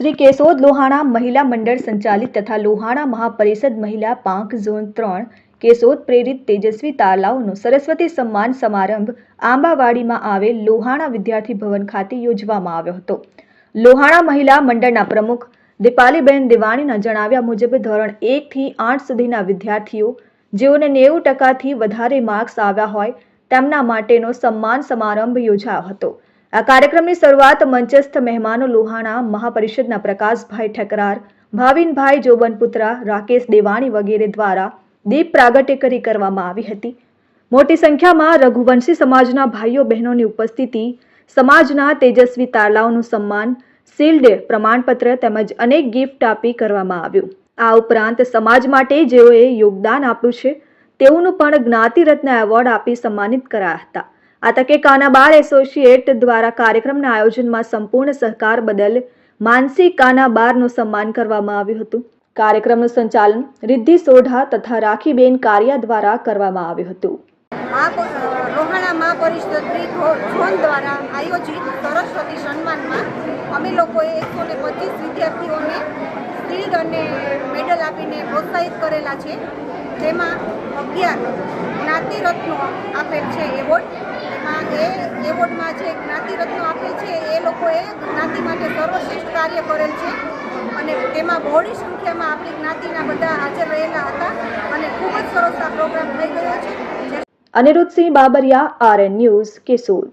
શ્રી કેશોદ લોહાણા મહિલા મંડળ સંચાલિત તથા લોહાણા મહાપરિષદ મહિલા પાંખ ઝોન ત્રણ, કેશોદ પ્રેરિત તેજસ્વી તાલાઓનો સરસ્વતી સન્માન સમારંભ આંબાવાડીમાં આવેલ લોહાણા વિદ્યાર્થી ભવન ખાતે યોજવામાં આવ્યો હતો. લોહાણા મહિલા મંડળના પ્રમુખ દીપાલીબેન દિવાણીના જણાવ્યા મુજબ ધોરણ એકથી આઠ સુધીના વિદ્યાર્થીઓ, જેઓને નેવું ટકાથી વધારે માર્ક્સ આવ્યા હોય, તેમના માટેનો સન્માન સમારંભ યોજાયો હતો. આ કાર્યક્રમની શરૂઆત મંચસ્થ મહેમાનો લોહાણા મહાપરિષદના પ્રકાશભાઈ ઠકરાર, ભાવિનભાઈ જોબનપુત્રા, રાકેશ દેવાણી વગેરે દ્વારા દીપ પ્રાગટ્ય કરી કરવામાં આવી હતી. મોટી સંખ્યામાં રઘુવંશી સમાજના ભાઈઓ બહેનોની ઉપસ્થિતિ, સમાજના તેજસ્વી તારલાઓનું સન્માન શિલ્ડ પ્રમાણપત્ર તેમજ અનેક ગિફ્ટ આપી કરવામાં આવ્યું. આ ઉપરાંત સમાજ માટે જેઓએ યોગદાન આપ્યું છે, તેઓનું પણ જ્ઞાતિરત્ન એવોર્ડ આપી સન્માનિત કરાયા હતા. આ તકે કાનાબાળ એસોસિએટ દ્વારા કાર્યક્રમના આયોજનમાં સંપૂર્ણ સહકાર બદલ માનસી કાનાબારનું સન્માન કરવામાં આવ્યું હતું. કાર્યક્રમનું સંચાલન રિદ્ધિ સોઢા તથા રાખીબેન કારિયા દ્વારા કરવામાં આવ્યું હતું. રોહાણા મહાપરિષદ ઝોન દ્વારા આયોજિત સરસ્વતી સન્માનમાં અમે લોકોએ એકસો ને પચીસ વિદ્યાર્થીઓને શિલ્ડ અને મેડલ આપીને પ્રોત્સાહિત કરેલા છે. તેમાં અગિયાર જ્ઞાતિરત્નો આપેલ છે એવોર્ડ એમાં એ એવોર્ડમાં જે જ્ઞાતિરત્નો આપેલ છે એ લોકોએ જ્ઞાતિ માટે સર્વશ્રેષ્ઠ કાર્ય કરેલ છે અને તેમાં બહોળી સંખ્યામાં આપણી જ્ઞાતિના બધા હાજર રહેલા હતા અને ખૂબ જ સરસ આ પ્રોગ્રામ થઈ ગયો છે. Aniruddhsinh Babariya RN news Keshod.